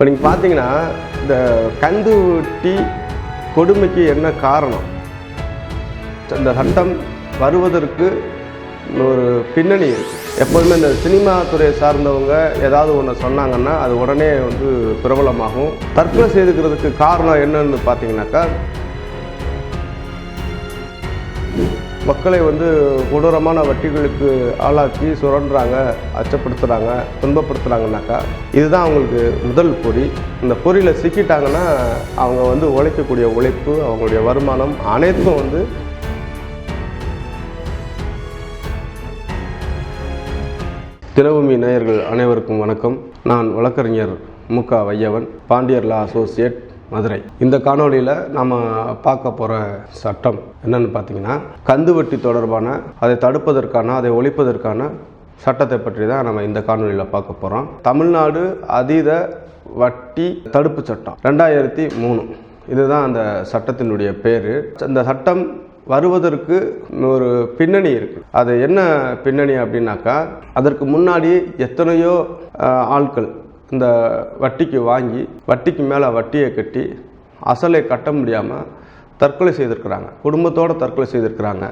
இப்போ நீங்கள் பார்த்தீங்கன்னா இந்த கந்து வெட்டி கொடுமைக்கு என்ன காரணம்? இந்த சட்டம் வருவதற்கு ஒரு பின்னணி இருக்குது எப்போதுமே இந்த சினிமா துறையை சார்ந்தவங்க ஏதாவது ஒன்று சொன்னாங்கன்னா அது உடனே வந்து பிரபலமாகும். தற்கொலை செய்துக்கிறதுக்கு காரணம் என்னன்னு பார்த்தீங்கன்னாக்கா மக்களை வந்து கொடூரமான வட்டிகளுக்கு ஆளாக்கி சுரண்டுறாங்க அச்சப்படுத்துகிறாங்க துன்பப்படுத்துகிறாங்கனாக்கா இதுதான் அவங்களுக்கு முதல் பொறி. இந்த பொறியில் சிக்கிட்டாங்கன்னா அவங்க வந்து உழைக்கக்கூடிய உழைப்பு அவங்களுடைய வருமானம் அனைத்தும் வந்து திலவுமி நேயர்கள் அனைவருக்கும் வணக்கம். நான் வழக்கறிஞர் மு க வையவன் பாண்டியர் லா அசோசியேட் மதுரை. இந்த காணொளியில் நாம் பார்க்க போகிற சட்டம் என்னென்னு பார்த்தீங்கன்னா கந்து வட்டி தொடர்பான அதை தடுப்பதற்கான அதை ஒழிப்பதற்கான சட்டத்தை பற்றி தான் நம்ம இந்த காணொளியில் பார்க்க போகிறோம் தமிழ்நாடு அதீத வட்டி தடுப்பு சட்டம் ரெண்டாயிரத்தி மூணு. இதுதான் அந்த சட்டத்தினுடைய பேர். இந்த சட்டம் வருவதற்கு ஒரு பின்னணி இருக்குது அது என்ன பின்னணி அப்படின்னாக்கா அதற்கு முன்னாடி எத்தனையோ ஆட்கள் இந்த வட்டிக்கு வாங்கி வட்டிக்கு மேலே வட்டியை கட்டி அசலை கட்ட முடியாமல் தற்கொலை செய்திருக்கிறாங்க. குடும்பத்தோடு தற்கொலை செய்திருக்கிறாங்க.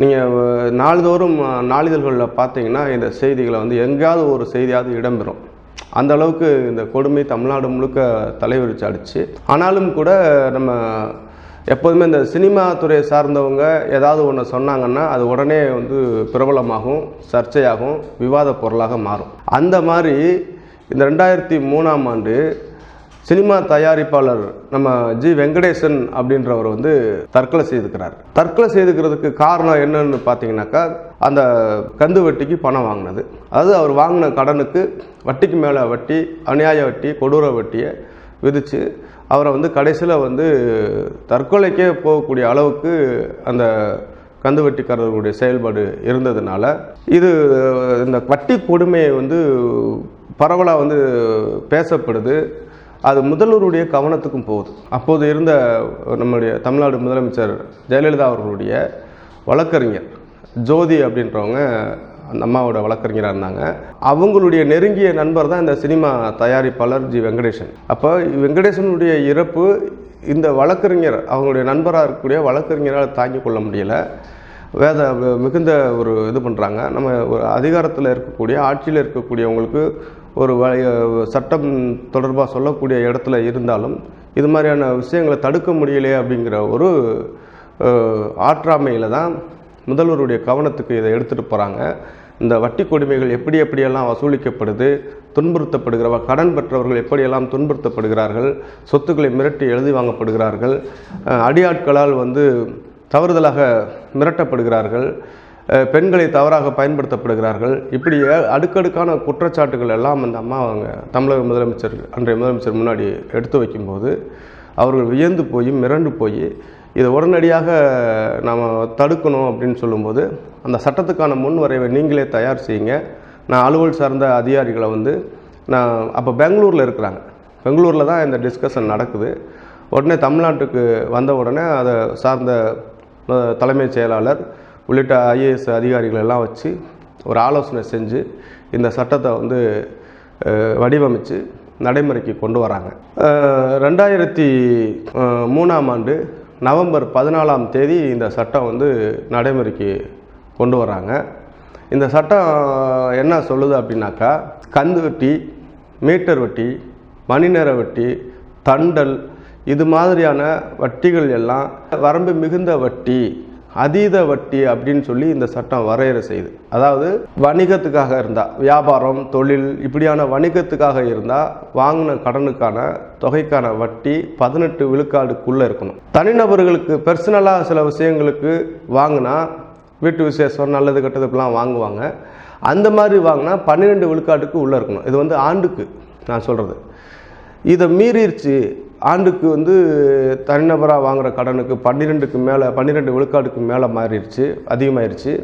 நீங்கள் நாளிதோறும் நாளிதழ்களில் பார்த்தீங்கன்னா இந்த செய்திகளை வந்து எங்கேயாவது ஒரு செய்தியாவது இடம்பெறும். அந்த அளவுக்கு இந்த கொடுமை தமிழ்நாடு முழுக்க தலைவிரிச்சு அடிச்சு ஆனாலும் கூட நம்ம எப்போதுமே இந்த சினிமா துறையை சார்ந்தவங்க ஏதாவது ஒன்று சொன்னாங்கன்னா அது உடனே வந்து பிரபலமாகும் சர்ச்சையாகும் விவாத பொருளாக மாறும். அந்த மாதிரி இந்த ரெண்டாயிரத்தி மூணாம் ஆண்டு சினிமா தயாரிப்பாளர் நம்ம ஜி வெங்கடேசன் அப்படின்றவர் வந்து தற்கொலை செய்துக்கிறார். தற்கொலை செய்துக்கிறதுக்கு காரணம் என்னன்னு பார்த்தீங்கன்னாக்கா அந்த கந்து வட்டிக்கு பணம் வாங்கினது. அதாவது அவர் வாங்கின கடனுக்கு வட்டிக்கு மேலே வட்டி அநியாய வட்டி கொடூர வட்டியை விதித்து அவரை வந்து கடைசியில் வந்து தற்கொலைக்கே போகக்கூடிய அளவுக்கு அந்த கந்து வட்டிக்காரர்களுடைய செயல்பாடு இருந்ததுனால இது இந்த வட்டி கொடுமையை வந்து பரவலாக வந்து பேசப்படுது. அது முதல்வருடைய கவனத்துக்கும் போகுது. அப்போது இருந்த நம்முடைய தமிழ்நாடு முதலமைச்சர் ஜெயலலிதா அவர்களுடைய வழக்கறிஞர் ஜோதி அப்படின்றவங்க அந்த அம்மாவோட வழக்கறிஞராக இருந்தாங்க. அவங்களுடைய நெருங்கிய நண்பர் தான் இந்த சினிமா தயாரிப்பாளர் ஜி வெங்கடேசன். அப்போ வெங்கடேசனுடைய இறப்பு இந்த வழக்கறிஞர் அவங்களுடைய நண்பராக இருக்கக்கூடிய வழக்கறிஞரால் தாங்கிக் கொள்ள முடியல. வேத மிகுந்த ஒரு இது பண்ணுறாங்க நம்ம ஒரு அதிகாரத்தில் இருக்கக்கூடிய ஆட்சியில் இருக்கக்கூடியவங்களுக்கு ஒரு சட்டம் தொடர்பாக சொல்லக்கூடிய இடத்துல இருந்தாலும் இது மாதிரியான விஷயங்களை தடுக்க முடியலையே அப்படிங்கிற ஒரு ஆற்றாமையில் தான் முதல்வருடைய கவனத்துக்கு இதை எடுத்துகிட்டு போகிறாங்க இந்த வட்டி கொடுமைகள் எப்படி எப்படியெல்லாம் வசூலிக்கப்படுது துன்புறுத்தப்படுகிற கடன் பெற்றவர்கள் எப்படியெல்லாம் துன்புறுத்தப்படுகிறார்கள் சொத்துக்களை மிரட்டி எழுதி வாங்கப்படுகிறார்கள் அடியாட்களால் வந்து தவறுதலாக மிரட்டப்படுகிறார்கள் பெண்களை தவறாக பயன்படுத்தப்படுகிறார்கள். இப்படி அடுக்கடுக்கான குற்றச்சாட்டுகள் எல்லாம் அந்த அம்மா அவங்க தமிழக முதலமைச்சர் அன்றைய முதலமைச்சர் முன்னாடி எடுத்து வைக்கும்போது அவர்கள் வியந்து போய் மிரண்டு போய் இதை உடனடியாக நாம் தடுக்கணும் அப்படின்னு சொல்லும்போது அந்த சட்டத்துக்கான முன் வரைவை நீங்களே தயார் செய்யுங்க. நான் அலுவல் சார்ந்த அதிகாரிகளை வந்து நான் அப்போ பெங்களூரில் இருக்கிறாங்க. பெங்களூரில் தான் இந்த டிஸ்கஷன் நடக்குது. உடனே தமிழ்நாட்டுக்கு வந்த உடனே அதை சார்ந்த தலைமைச் செயலாளர் உள்ளிட்ட ஐஏஎஸ் அதிகாரிகள் எல்லாம் வச்சு ஒரு ஆலோசனை செஞ்சு இந்த சட்டத்தை வந்து வடிவமைத்து வடிவமைச்சு நடைமுறைக்கு கொண்டு வராங்க. ரெண்டாயிரத்தி மூணாம் ஆண்டு நவம்பர் பதினாலாம் தேதி இந்த சட்டம் வந்து நடைமுறைக்கு கொண்டு வராங்க. இந்த சட்டம் என்ன சொல்லுது அப்படின்னாக்கா கந்து வட்டி மீட்டர் வட்டி மணிநேர வட்டி தண்டல் இது மாதிரியான வட்டிகள் எல்லாம் வரம்பு மிகுந்த வட்டி அதீத வட்டி அப்படின்னு சொல்லி இந்த சட்டம் வரையறை செய்யுது அதாவது வணிகத்துக்காக இருந்தால் வியாபாரம் தொழில் இப்படியான வணிகத்துக்காக இருந்தால் வாங்கின கடனுக்கான தொகைக்கான வட்டி பதினெட்டு விழுக்காடுக்குள்ளே இருக்கணும். தனிநபர்களுக்கு பர்சனலாக சில விஷயங்களுக்கு வாங்கினா வீட்டு விசேஷம் நல்லது கெட்டதுக்கெல்லாம் வாங்குவாங்க. அந்த மாதிரி வாங்கினா பன்னிரெண்டு விழுக்காட்டுக்கு உள்ளே இருக்கணும். இது வந்து ஆண்டுக்கு நான் சொல்கிறது இதை மீறிடுச்சு. ஆண்டுக்கு வந்து தனிநபராக வாங்குற கடனுக்கு பன்னிரெண்டுக்கு மேலே பன்னிரெண்டு விழுக்காடுக்கு மேலே மாறிடுச்சு அதிகமாயிருச்சு.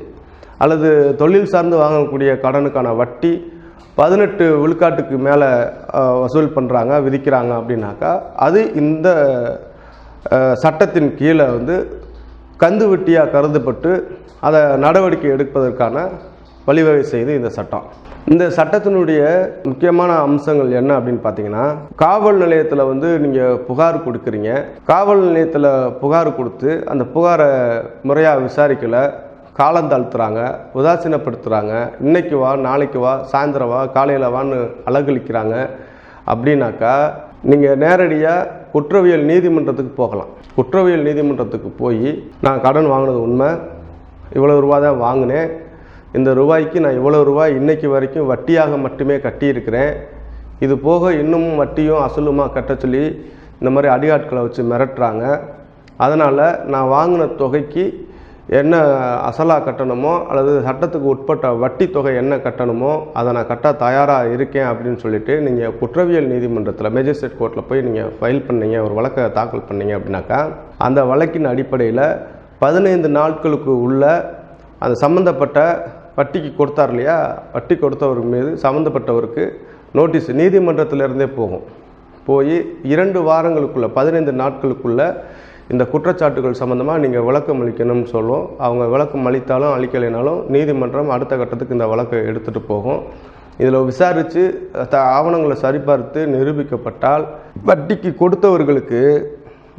அல்லது தொழில் சார்ந்து வாங்கக்கூடிய கடனுக்கான வட்டி பதினெட்டு விழுக்காட்டுக்கு மேலே வசூல் பண்ணுறாங்க விதிக்கிறாங்க அப்படின்னாக்கா அது இந்த சட்டத்தின் கீழே வந்து கந்து வெட்டியாக கருதப்பட்டு அதை நடவடிக்கை எடுப்பதற்கான வழிவகை செய்து இந்த சட்டம். இந்த சட்டத்தினுடைய முக்கியமான அம்சங்கள் என்ன அப்படின்னு பார்த்தீங்கன்னா காவல் நிலையத்தில் வந்து நீங்கள் புகார் கொடுக்குறீங்க. காவல் நிலையத்தில் புகார் கொடுத்து அந்த புகாரை முறையாக விசாரிக்கலை. காலம் தாழ்த்துறாங்க உதாசீனப்படுத்துகிறாங்க இன்னைக்கு வா நாளைக்கு வா சாயந்தரம் வா காலையில் வான்னு அலகழிக்கிறாங்க. அப்படின்னாக்கா நீங்கள் நேரடியாக குற்றவியல் நீதிமன்றத்துக்கு போகலாம். குற்றவியல் நீதிமன்றத்துக்கு போய் நான் கடன் வாங்கினது உண்மை. இவ்வளோ ரூபா தான் வாங்கினேன். இந்த ரூபாய்க்கு நான் இவ்வளோ ரூபாய் இன்றைக்கு வரைக்கும் வட்டியாக மட்டுமே கட்டியிருக்கிறேன். இது போக இன்னமும் வட்டியும் அசலுமாக கட்ட சொல்லி இந்த மாதிரி அடியாட்களை வச்சு மிரட்டுறாங்க. அதனால் நான் வாங்கின தொகைக்கு என்ன அசலாக கட்டணுமோ அல்லது சட்டத்துக்கு உட்பட்ட வட்டி தொகை என்ன கட்டணுமோ அதை நான் கட்ட தயாராக இருக்கேன் அப்படின்னு சொல்லிட்டு நீங்கள் குற்றவியல் நீதிமன்றத்தில் மேஜிஸ்ட்ரேட் கோர்ட்டில் போய் நீங்கள் ஃபைல் பண்ணீங்க ஒரு வழக்கை தாக்கல் பண்ணீங்க அப்படின்னாக்கா அந்த வழக்கின் அடிப்படையில் பதினைந்து நாட்களுக்கு உள்ள அந்த சம்மந்தப்பட்ட வட்டிக்கு கொடுத்தார் இல்லையா? வட்டி கொடுத்தவர் மீது சம்மந்தப்பட்டவருக்கு நோட்டீஸ் நீதிமன்றத்திலிருந்தே போகும். போய் இரண்டு வாரங்களுக்குள்ள பதினைந்து நாட்களுக்குள்ள இந்த குற்றச்சாட்டுகள் சம்மந்தமாக நீங்கள் விளக்கம் அளிக்கணும்னு சொல்லுவோம் அவங்க விளக்கம் அளித்தாலும் அளிக்கலைனாலும் நீதிமன்றம் அடுத்த கட்டத்துக்கு இந்த வழக்கை எடுத்துகிட்டு போகும். இதில் விசாரித்து த ஆவணங்களை சரிபார்த்து நிரூபிக்கப்பட்டால் வட்டிக்கு கொடுத்தவர்களுக்கு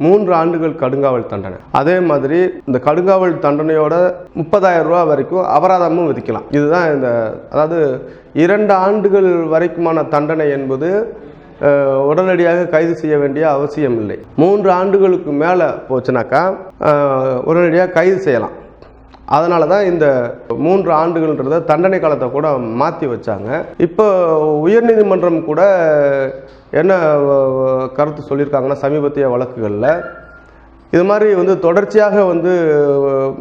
மூன்று ஆண்டுகள் கடுங்காவல் தண்டனை. அதே மாதிரி இந்த கடுங்காவல் தண்டனையோட முப்பதாயிரம் ரூபா வரைக்கும் அபராதமும் விதிக்கலாம். இதுதான் இந்த அதாவது இரண்டு ஆண்டுகள் வரைக்குமான தண்டனை என்பது உடனடியாக கைது செய்ய வேண்டிய அவசியம் இல்லை மூன்று ஆண்டுகளுக்கு மேலே போச்சுனாக்கா உடனடியாக கைது செய்யலாம். அதனால தான் இந்த மூன்று ஆண்டுகள்ன்றத தண்டனை காலத்தை கூட மாற்றி வச்சாங்க. இப்போ உயர்நீதிமன்றம் கூட என்ன கருத்து சொல்லியிருக்காங்கன்னா சமீபத்திய வழக்குகளில். இது மாதிரி வந்து தொடர்ச்சியாக வந்து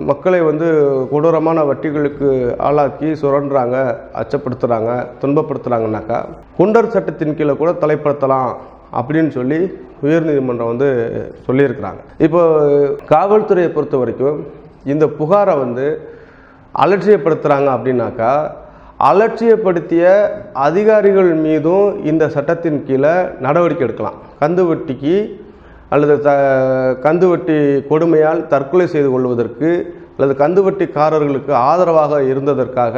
மக்களை வந்து கொடூரமான வட்டிகளுக்கு ஆளாக்கி சுரண்டுறாங்க அச்சப்படுத்துகிறாங்க துன்பப்படுத்துகிறாங்கனாக்கா குண்டர் சட்டத்தின் கீழே கூட தலைப்படுத்தலாம் அப்படின்னு சொல்லி உயர்நீதிமன்றம் வந்து சொல்லியிருக்கிறாங்க. இப்போ காவல்துறையை பொறுத்த வரைக்கும் இந்த புகாரை வந்து அலட்சியப்படுத்துகிறாங்க அப்படின்னாக்கா அலட்சியப்படுத்திய அதிகாரிகள் மீதும் இந்த சட்டத்தின் கீழே நடவடிக்கை எடுக்கலாம். கந்து வட்டிக்கு அல்லது த கந்து வட்டி கொடுமையால் தற்கொலை செய்து கொள்வதற்கு அல்லது கந்து வட்டிக்காரர்களுக்கு ஆதரவாக இருந்ததற்காக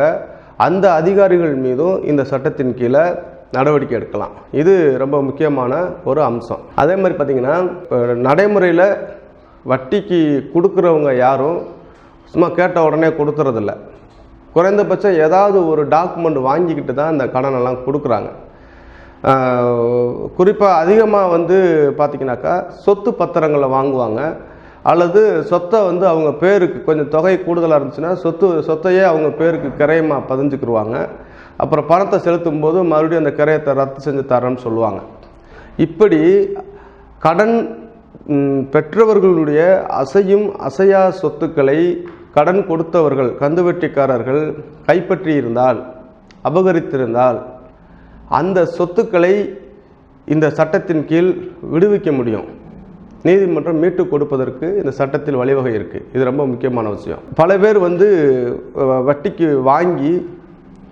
அந்த அதிகாரிகள் மீதும் இந்த சட்டத்தின் கீழே நடவடிக்கை எடுக்கலாம். இது ரொம்ப முக்கியமான ஒரு அம்சம். அதே மாதிரி பார்த்திங்கன்னா இப்போ நடைமுறையில் வட்டிக்கு கொடுக்குறவங்க யாரும் சும்மா கேட்ட உடனே கொடுத்துறதில்ல குறைந்தபட்சம் ஏதாவது ஒரு டாக்குமெண்ட் வாங்கிக்கிட்டு தான் இந்த கடனெல்லாம் கொடுக்குறாங்க. குறிப்பாக அதிகமாக வந்து பார்த்திங்கனாக்கா சொத்து பத்திரங்களை வாங்குவாங்க. அல்லது சொத்தை வந்து அவங்க பேருக்கு கொஞ்சம் தொகை கூடுதலாக இருந்துச்சுன்னா சொத்து சொத்தையே அவங்க பேருக்கு கிரயமாக பதிஞ்சுக்கிருவாங்க. அப்புறம் பணத்தை செலுத்தும் போது மறுபடியும் அந்த கிரயத்தை ரத்து செஞ்சு தரேன்னு சொல்லுவாங்க. இப்படி கடன் பெற்றவர்களுடைய அசையும் அசையா சொத்துக்களை கடன் கொடுத்தவர்கள் கந்துவட்டிக்காரர்கள் கைப்பற்றி கைப்பற்றியிருந்தால் அபகரித்திருந்தால் அந்த சொத்துக்களை இந்த சட்டத்தின் கீழ் விடுவிக்க முடியும். நீதிமன்றம் மீட்டு கொடுப்பதற்கு இந்த சட்டத்தில் வழிவகை இருக்குது இது ரொம்ப முக்கியமான விஷயம். பல பேர் வந்து வட்டிக்கு வாங்கி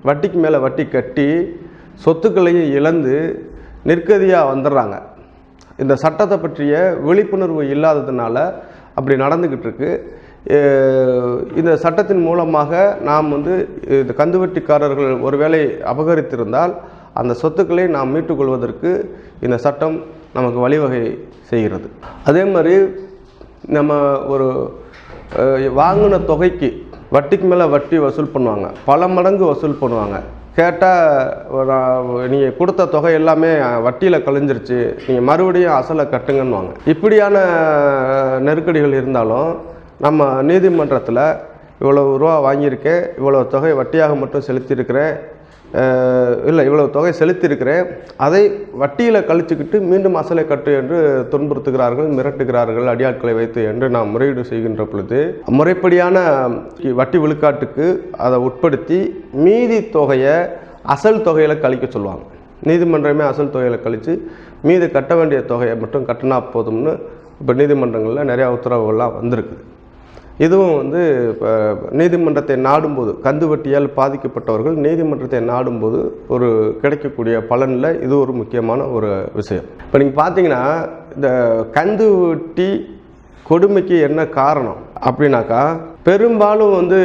வட்டிக்கு மேலே வட்டி கட்டி சொத்துக்களையும் இழந்து நிற்கதியாக வந்துடுறாங்க. இந்த சட்டத்தை பற்றிய விழிப்புணர்வு இல்லாததுனால அப்படி நடந்துக்கிட்டு இருக்குது இந்த சட்டத்தின் மூலமாக நாம் வந்து இந்த கந்துவட்டிக்காரர்கள் ஒருவேளை அபகரித்திருந்தால் அந்த சொத்துக்களை நாம் மீட்டுக்கொள்வதற்கு இந்த சட்டம் நமக்கு வழிவகை செய்கிறது. அதே மாதிரி நம்ம ஒரு வாங்கின தொகைக்கு வட்டிக்கு மேலே வட்டி வசூல் பண்ணுவாங்க. பல மடங்கு வசூல் பண்ணுவாங்க. கேட்டால் நீங்கள் கொடுத்த தொகை எல்லாமே வட்டியில் கழிஞ்சிருச்சு. நீங்கள் மறுபடியும் அசலை கட்டுங்கன்னுவாங்க. இப்படியான நெருக்கடிகள் இருந்தாலும் நம்ம நீதிமன்றத்தில் இவ்வளோ ரூபா வாங்கியிருக்கேன் இவ்வளோ தொகை வட்டியாக மட்டும் செலுத்தியிருக்கிறேன் இல்லை இவ்வளவு தொகை செலுத்தியிருக்கிறேன் அதை வட்டியில் கழிச்சுக்கிட்டு மீண்டும் அசலை கட்டு என்று துன்புறுத்துகிறார்கள் மிரட்டுகிறார்கள் அடியாட்களை வைத்து என்று நாம் முறையீடு செய்கின்ற பொழுது முறைப்படியான வட்டி விழுக்காட்டுக்கு அதை உட்படுத்தி மீதி தொகையை அசல் தொகையில் கழிக்க சொல்லுவாங்க. நீதிமன்றமே அசல் தொகையில் கழித்து மீதி கட்ட வேண்டிய தொகையை மட்டும் கட்டினா போதும்னு இப்போ நீதிமன்றங்களில் நிறையா உத்தரவுகள்லாம் வந்திருக்குது. இதுவும் வந்து இப்போ நீதிமன்றத்தை நாடும்போது கந்து வட்டியால் பாதிக்கப்பட்டவர்கள் நீதிமன்றத்தை நாடும்போது ஒரு கிடைக்கக்கூடிய பலனில் இது ஒரு முக்கியமான ஒரு விஷயம். இப்போ நீங்கள் பார்த்தீங்கன்னா இந்த கந்து வட்டி கொடுமைக்கு என்ன காரணம்? அப்படின்னாக்கா பெரும்பாலும் வந்து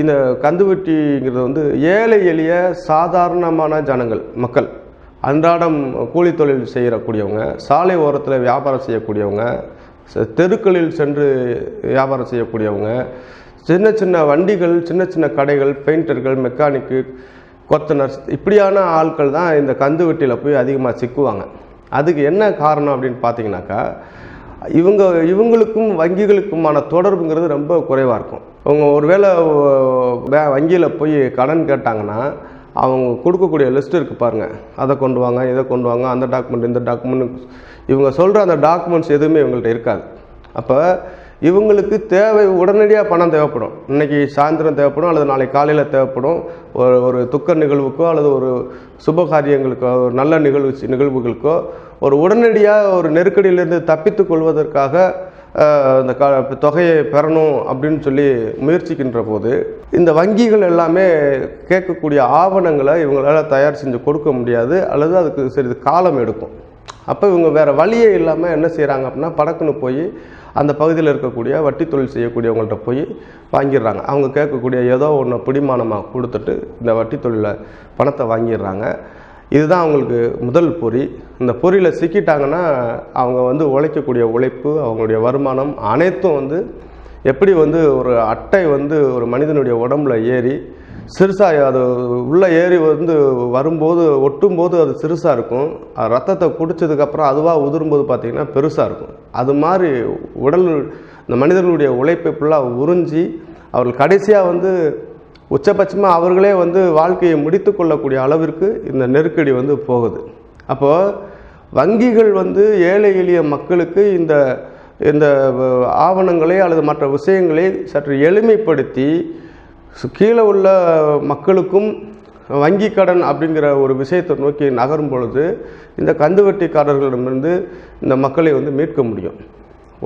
இந்த கந்துவட்டிங்கிறது வந்து ஏழை எளிய சாதாரணமான ஜனங்கள் மக்கள். அன்றாடம் கூலி தொழில் செய்யக்கூடியவங்க சாலை ஓரத்தில் வியாபாரம் செய்யக்கூடியவங்க தெருக்களில் சென்று வியாபாரம் செய்யக்கூடியவங்க சின்ன சின்ன வண்டிகள் சின்ன சின்ன கடைகள் பெயிண்டர்கள் மெக்கானிக்கு கொத்தனர்ஸ் இப்படியான ஆட்கள் தான் இந்த கந்து வெட்டியில் போய் அதிகமாக சிக்குவாங்க. அதுக்கு என்ன காரணம் அப்படின்னு பார்த்தீங்கன்னாக்கா இவங்க இவங்களுக்கும் வங்கிகளுக்குமான தொடர்புங்கிறது ரொம்ப குறைவாக இருக்கும். அவங்க ஒருவேளை வங்கியில் போய் கடன் கேட்டாங்கன்னா அவங்க கொடுக்கக்கூடிய லிஸ்ட் இருக்குது பாருங்கள் அதை கொண்டு வாங்க இதை கொண்டு வாங்க அந்த டாக்குமெண்ட் இந்த டாக்குமெண்ட் இவங்க சொல்கிற அந்த டாக்குமெண்ட்ஸ் எதுவுமே இவங்கள்ட்ட இருக்காது. அப்போ இவங்களுக்கு தேவை உடனடியாக பணம் தேவைப்படும். இன்னைக்கு சாயந்தரம் தேவைப்படும் அல்லது நாளைக்கு காலையில் தேவைப்படும். ஒரு ஒரு துக்க நிகழ்வுக்கோ அல்லது ஒரு சுப காரியங்களுக்கோ ஒரு நல்ல நிகழ்வு நிகழ்வுகளுக்கோ ஒரு உடனடியாக ஒரு நெருக்கடியிலிருந்து தப்பித்து கொள்வதற்காக இந்த க தொகையை பெறணும் அப்படின்னு சொல்லி முயற்சிக்கின்ற போது இந்த வங்கிகள் எல்லாமே கேட்கக்கூடிய ஆவணங்களை இவங்களால் தயார் செஞ்சு கொடுக்க முடியாது அல்லது அதுக்கு சிறிது காலம் எடுக்கும். அப்போ இவங்க வேறு வழியே இல்லாமல் என்ன செய்கிறாங்க அப்படின்னா படக்குன்னு போய் அந்த பகுதியில் இருக்கக்கூடிய வட்டி தொழில் செய்யக்கூடியவங்கள்ட்ட போய் வாங்கிடுறாங்க. அவங்க கேட்கக்கூடிய ஏதோ ஒன்று பிடிமானமாக கொடுத்துட்டு இந்த வட்டி தொழிலை பணத்தை வாங்கிடுறாங்க. இதுதான் அவங்களுக்கு முதல் பொறி. இந்த பொறியில் சிக்கிட்டாங்கன்னா அவங்க வந்து உழைக்கக்கூடிய உழைப்பு அவங்களுடைய வருமானம் அனைத்தும் வந்து எப்படி வந்து ஒரு அட்டை வந்து ஒரு மனிதனுடைய உடம்புல ஏறி சிறுசாக அது உள்ளே ஏறி வந்து வரும்போது ஒட்டும்போது அது சிறுசாக இருக்கும். அது ரத்தத்தை குடிச்சதுக்கப்புறம் அதுவாக உதிரும்போது பார்த்திங்கன்னா பெருசாக இருக்கும். அது மாதிரி உடல் இந்த மனிதர்களுடைய உழைப்பை ஃபுல்லாக உறிஞ்சி அவர்கள் கடைசியாக வந்து உச்சபட்சமாக அவர்களே வந்து வாழ்க்கையை முடித்து கொள்ளக்கூடிய அளவிற்கு இந்த நெருக்கடி வந்து போகுது. அப்போது வங்கிகள் வந்து ஏழை எளிய மக்களுக்கு இந்த இந்த ஆவணங்களை அல்லது மற்ற விஷயங்களை சற்று எளிமைப்படுத்தி கீழே உள்ள மக்களுக்கும் வங்கி கடன் அப்படிங்கிற ஒரு விஷயத்தை நோக்கி நகரும் பொழுது இந்த கந்துவட்டிக்காரர்களிடமிருந்து இந்த மக்களை வந்து மீட்க முடியும்.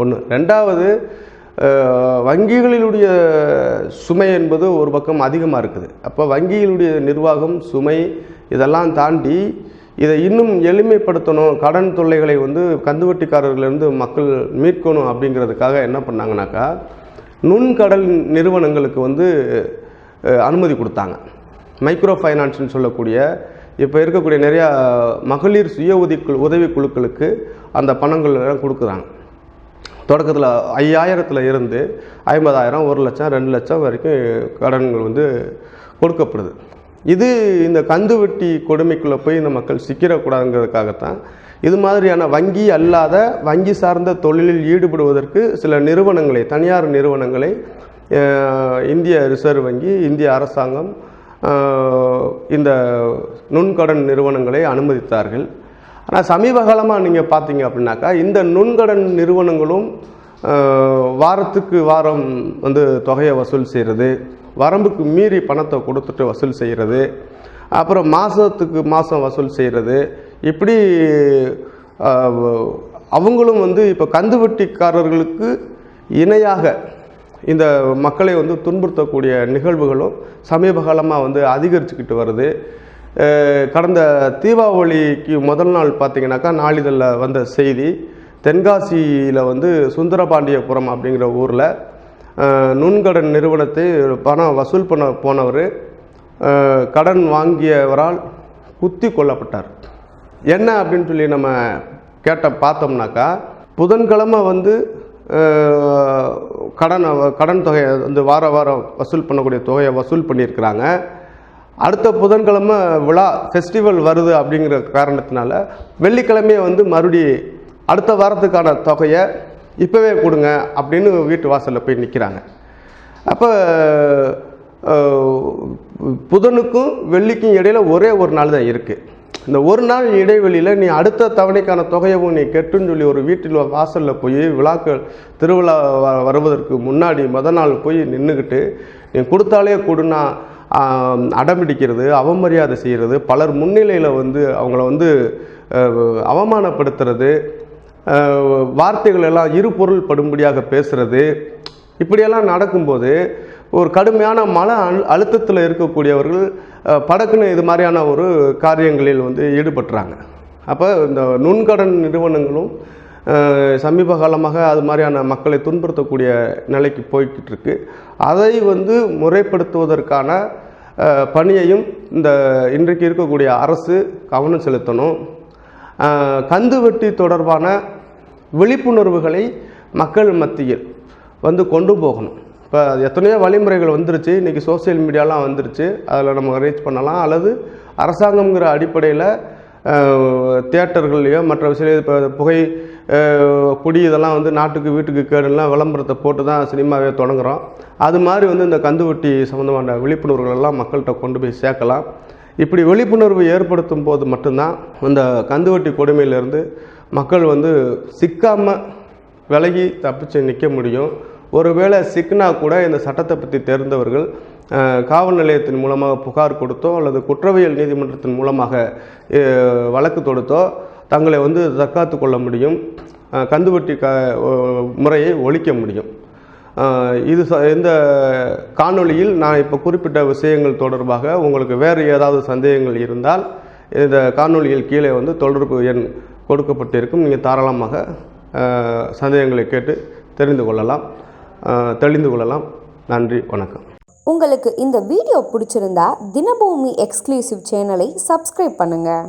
ஒன்று ரெண்டாவது வங்கிகளினுடைய சுமை என்பது ஒரு பக்கம் அதிகமாக இருக்குது. அப்போ வங்கிகளுடைய நிர்வாகம் சுமை இதெல்லாம் தாண்டி இதை இன்னும் எளிமைப்படுத்தணும் கடன் தொல்லைகளை வந்து கந்துவட்டிக்காரர்களிருந்து மக்கள் மீட்கணும் அப்படிங்கிறதுக்காக என்ன பண்ணாங்கனாக்கா நுண்கடல் நிறுவனங்களுக்கு வந்து அனுமதி கொடுத்தாங்க. மைக்ரோ ஃபைனான்ஸ்னு சொல்லக்கூடிய இப்போ இருக்கக்கூடிய நிறையா மகளிர் சுய உதவி குழுக்களுக்கு அந்த பணங்கள் எல்லாம் கொடுக்குறாங்க. தொடக்கத்தில் ஐயாயிரத்தில் இருந்து ஐம்பதாயிரம் ஒரு லட்சம் ரெண்டு லட்சம் வரைக்கும் கடன்கள் வந்து கொடுக்கப்படுது. இது இந்த கந்து வெட்டி கொடுமைக்குள்ளே போய் இந்த மக்கள் சிக்கிடக்கூடாதுங்கிறதுக்காகத்தான். இது மாதிரியான வங்கி அல்லாத வங்கி சார்ந்த தொழிலில் ஈடுபடுவதற்கு சில நிறுவனங்களை தனியார் நிறுவனங்களை இந்திய ரிசர்வ் வங்கி இந்திய அரசாங்கம் இந்த நுண்கடன் நிறுவனங்களை அனுமதித்தார்கள். ஆனால் சமீப காலமாக நீங்கள் பார்த்தீங்க அப்படின்னாக்கா இந்த நுண்கடன் நிறுவனங்களும் வாரத்துக்கு வாரம் வந்து தொகையை வசூல் செய்கிறது வரம்புக்கு மீறி பணத்தை கொடுத்துட்டு வசூல் செய்கிறது அப்புறம் மாதத்துக்கு மாதம் வசூல் செய்கிறது இப்படி அவங்களும் வந்து இப்போ கந்துவட்டிக்காரர்களுக்கு இணையாக இந்த மக்களை வந்து துன்புறுத்தக்கூடிய நிகழ்வுகளும் சமீப காலமாக வந்து அதிகரிச்சுக்கிட்டு வருது. கடந்த தீபாவளிக்கு முதல் நாள் பார்த்திங்கனாக்கா நாளிதழில் வந்த செய்தி தென்காசியில் வந்து சுந்தரபாண்டியபுரம் அப்படிங்கிற ஊரில் நுண்கடன் நிறுவனத்தை பணம் வசூல் பண்ண போனவர் கடன் வாங்கியவரால் குத்தி கொல்லப்பட்டார். என்ன அப்படின்னு சொல்லி நம்ம கேட்ட பார்த்தோம்னாக்கா புதன்கிழமை வந்து கடனை கடன் கடன் தொகையை வந்து வார வாரம் வசூல் பண்ணக்கூடிய தொகையை வசூல் பண்ணியிருக்கிறாங்க. அடுத்த புதன்கிழமை விழா ஃபெஸ்டிவல் வருது அப்படிங்கிற காரணத்தினால வெள்ளிக்கிழமையே வந்து மறுபடி அடுத்த வாரத்துக்கான தொகையை இப்போவே கொடுங்க அப்படின்னு வீட்டு வாசலில் போய் நிற்கிறாங்க அப்போ புதனுக்கும் வெள்ளிக்கும் இடையில ஒரே ஒரு நாள் தான் இருக்குது இந்த ஒரு நாள் இடைவெளியில் நீ அடுத்த தவணைக்கான தொகையவும் நீ கெட்டுன்னு சொல்லி ஒரு வீட்டில் வாசலில் போய் விழாக்கள் திருவிழா வ- வருவதற்கு முன்னாடி மொதல் நாள் போய் நின்றுக்கிட்டு நீ கொடுத்தாலே கொடுனா அடம்பிடிக்கிறது அவமரியாதை செய்கிறது பலர் முன்னிலையில் வந்து அவங்கள வந்து அவமானப்படுத்துறது வார்த்தைகள் எல்லாம் இரு பொருள் படும்படியாக பேசுகிறது இப்படியெல்லாம் நடக்கும்போது ஒரு கடுமையான மன அழு அழுத்தத்தில் இருக்கக்கூடியவர்கள் படக்குன்னு இது மாதிரியான ஒரு காரியங்களில் வந்து ஈடுபட்டுறாங்க. அப்போ இந்த நுண்கடன் நிறுவனங்களும் சமீப காலமாக அது மாதிரியான மக்களை துன்புறுத்தக்கூடிய நிலைக்கு போய்கிட்டு இருக்கு அதை வந்து முறைப்படுத்துவதற்கான பணியையும் இந்த இன்றைக்கு இருக்கக்கூடிய அரசு கவனம் செலுத்தணும். கந்து வெட்டி தொடர்பான விழிப்புணர்வுகளை மக்கள் மத்தியில் வந்து கொண்டு போகணும். இப்போ எத்தனையோ வழிமுறைகள் வந்துருச்சு. இன்றைக்கி சோஷியல் மீடியாலாம் வந்துருச்சு. அதில் நம்ம ரீச் பண்ணலாம். அல்லது அரசாங்கம்ங்கிற அடிப்படையில் தியேட்டர்கள்லையோ மற்ற விஷயம் இப்போ புகை குடி இதெல்லாம் வந்து நாட்டுக்கு வீட்டுக்கு கேடுலாம் விளம்பரத்தை போட்டு தான் சினிமாவே தொடங்குறோம். அது மாதிரி வந்து இந்த கந்துவட்டி சம்மந்தமான விழிப்புணர்வுகளெல்லாம் மக்கள்கிட்ட கொண்டு போய் சேர்க்கலாம். இப்படி விழிப்புணர்வு ஏற்படுத்தும் போது மட்டும்தான் இந்த கந்துவட்டி கொடுமையிலேருந்து மக்கள் வந்து சிக்காமல் விலகி தப்பிச்சு நிற்க முடியும். ஒருவேளை சிக்னா கூட இந்த சட்டத்தை பற்றி தெரிந்தவர்கள் காவல் நிலையத்தின் மூலமாக புகார் கொடுத்தோ அல்லது குற்றவியல் நீதிமன்றத்தின் மூலமாக வழக்கு தொடுத்தோ தங்களை வந்து தற்காத்து கொள்ள முடியும். கந்துவட்டி க முறையை ஒழிக்க முடியும். இது இந்த காணொளியில் நான் இப்போ குறிப்பிட்ட விஷயங்கள் தொடர்பாக உங்களுக்கு வேறு ஏதாவது சந்தேகங்கள் இருந்தால் இந்த காணொளியில் கீழே வந்து தொடர்பு எண் கொடுக்கப்பட்டிருக்கும். நீங்கள் தாராளமாக சந்தேகங்களை கேட்டு தெரிந்து கொள்ளலாம். தெளிந்து கொள்ளலாம். நன்றி வணக்கம். உங்களுக்கு இந்த வீடியோ பிடிச்சிருந்தா தினபூமி எக்ஸ்க்ளூசிவ் சேனலை சப்ஸ்கிரைப் பண்ணுங்கள்